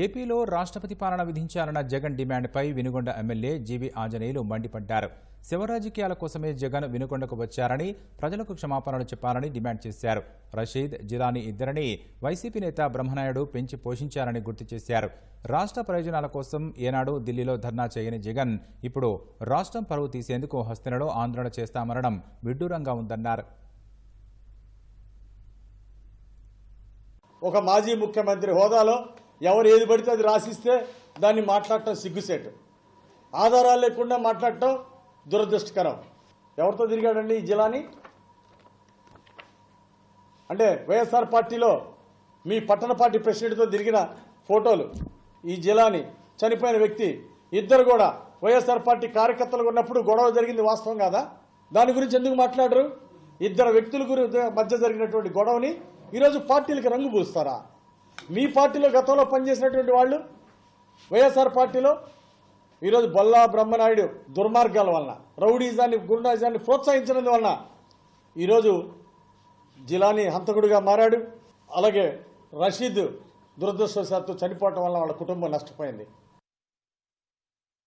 ఏపీలో రాష్ట్రపతి పాలన విధించాలన్న Jagan డిమాండ్పై Vinukonda MLA G V Anjaneyulu మండిపడ్డారు. శివ రాజకీయాల కోసమే జగన్ వినుకొండకు వచ్చారని ప్రజలకు క్షమాపణలు చెప్పాలని డిమాండ్ చేశారు. రషీద్ జిలానీ ఇద్దరిని వైసీపీ నేత బ్రహ్మనాయుడు పెంచి పోషించారని గుర్తు చేశారు. రాష్ట్ర ప్రయోజనాల కోసం ఏనాడు ఢిల్లీలో ధర్నా చేయని జగన్ ఇప్పుడు రాష్ట్రం పరువు తీసేందుకు హస్తినలో ఆందోళన చేస్తామనడం విడ్డూరంగా ఉందన్నారు. ఒక మాజీ ముఖ్యమంత్రి హోదాలో ఎవరు ఏది పడితే అది రాసిస్తే దాన్ని మాట్లాడటం సిగ్గుసేటు. ఆధారాలు లేకుండా మాట్లాడటం దురదృష్టకరం. ఎవరితో తిరిగాడండి ఈ జిల్లాని అంటే వైఎస్ఆర్ పార్టీలో మీ పట్టణ పార్టీ ప్రెసిడెంట్తో తిరిగిన ఫోటోలు ఈ జిల్లాని చనిపోయిన వ్యక్తి ఇద్దరు కూడా వైఎస్ఆర్ పార్టీ కార్యకర్తలు ఉన్నప్పుడు గొడవ జరిగింది వాస్తవం కాదా? దాని గురించి ఎందుకు మాట్లాడరు? ఇద్దరు వ్యక్తుల గురి మధ్య జరిగినటువంటి గొడవని ఈరోజు పార్టీలకు రంగు పూస్తారా? మీ పార్టీలో గతంలో పనిచేసినటువంటి వాళ్ళు వైఎస్ఆర్ పార్టీలో ఈరోజు బొల్లా బ్రహ్మనాయుడు దుర్మార్గాల వలన రౌడీజాన్ని గురునాజాన్ని ప్రోత్సహించినందు వలన ఈరోజు జిలాని హంతకుడిగా మారాడు. అలాగే రషీద్ దురదృష్టవశాత్తు చనిపోవటం వల్ల వాళ్ళ కుటుంబం నష్టపోయింది.